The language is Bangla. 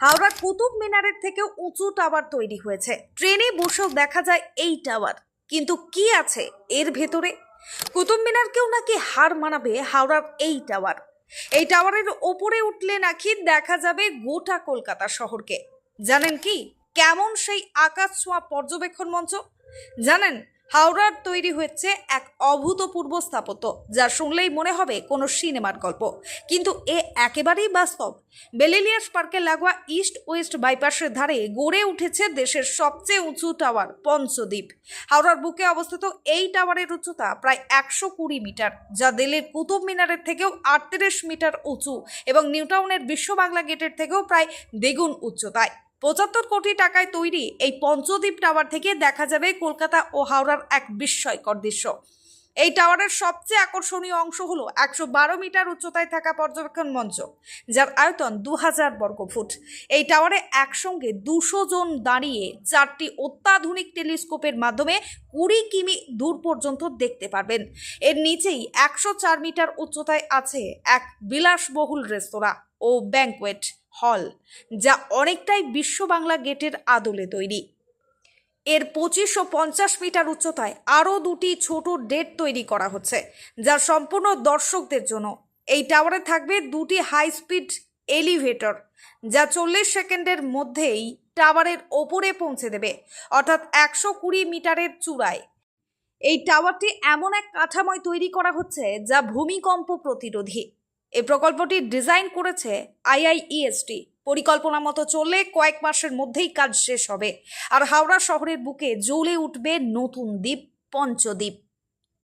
হাওড়ার কুতুব মিনারের থেকেও উঁচু টাওয়ার তৈরি হয়েছে। ট্রেনে বসেও দেখা যায় এই টাওয়ার। কিন্তু কি আছে এর ভেতরে? কুতুব মিনারকেও নাকি হার মানাবে হাওড়ার এই টাওয়ার। এই টাওয়ারের ওপরে উঠলে নাকি দেখা যাবে গোটা কলকাতা শহরকে। জানেন কি? কেমন সেই আকাশ ছোঁয়া পর্যবেক্ষণ মঞ্চ? জানেন হাওড়ার তৈরি হচ্ছে এক অভূতপূর্ব স্থাপত্য, যা শুনলেই মনে হবে কোনো সিনেমার গল্প। কিন্তু এ একেবারেই বাস্তব। বেলেলিয়াস পার্কে লাগোয়া ইস্ট ওয়েস্ট বাইপাসের ধারে গড়ে উঠেছে দেশের সবচেয়ে উঁচু টাওয়ার, পঞ্চদ্বীপ। হাওড়ার বুকে অবস্থিত এই টাওয়ারের উচ্চতা প্রায় একশো কুড়ি মিটার, যা দিল্লির কুতুব মিনারের থেকেও আটত্রিশ মিটার উঁচু এবং নিউটাউনের বিশ্ব বাংলা গেটের থেকেও প্রায় দ্বিগুণ উচ্চতায়। পঁচাত্তর কোটি টাকায় তৈরি এই পঞ্চদ্বীপ টাওয়ার থেকে দেখা যাবে কলকাতা ও হাওড়ার এক বিস্ময়কর দৃশ্য। এই টাওয়ারের সবচেয়ে আকর্ষণীয় অংশ হলো একশো বারো মিটার উচ্চতায় থাকা পর্যবেক্ষণ মঞ্চ, যার আয়তন দু হাজার বর্গফুট এই টাওয়ারে একসঙ্গে দুশো জন দাঁড়িয়ে চারটি অত্যাধুনিক টেলিস্কোপের মাধ্যমে কুড়ি কিমি দূর পর্যন্ত দেখতে পারবেন। এর নিচেই একশো চার মিটার উচ্চতায় আছে এক বিলাসবহুল রেস্তোরাঁ। ও ব্যাংকোয়েট হল যা অনেকটাই বিশ্ব বাংলা গেটের আদলে তৈরি। এর পঁচিশশো পঞ্চাশ মিটার উচ্চতায় আরও দুটি ছোট ডেট তৈরি করা হচ্ছে, যা সম্পূর্ণ দর্শকদের জন্য। এই টাওয়ারে থাকবে দুটি হাই স্পিড এলিভেটর যা চল্লিশ সেকেন্ডের মধ্যেই টাওয়ারের ওপরে পৌঁছে দেবে, অর্থাৎ একশো কুড়ি মিটারের চূড়ায়। এই টাওয়ারটি এমন এক কাঠামোয় তৈরি করা হচ্ছে, যা ভূমিকম্প প্রতিরোধী। এই প্রকল্পটি ডিজাইন করেছে আইআইইএসটি পরিকল্পনা মতো চললে কয়েক মাসের মধ্যেই কাজ শেষ হবে। আর হাওড়া শহরের বুকে জ্বলে উঠবে নতুন দ্বীপ, পঞ্চদ্বীপ।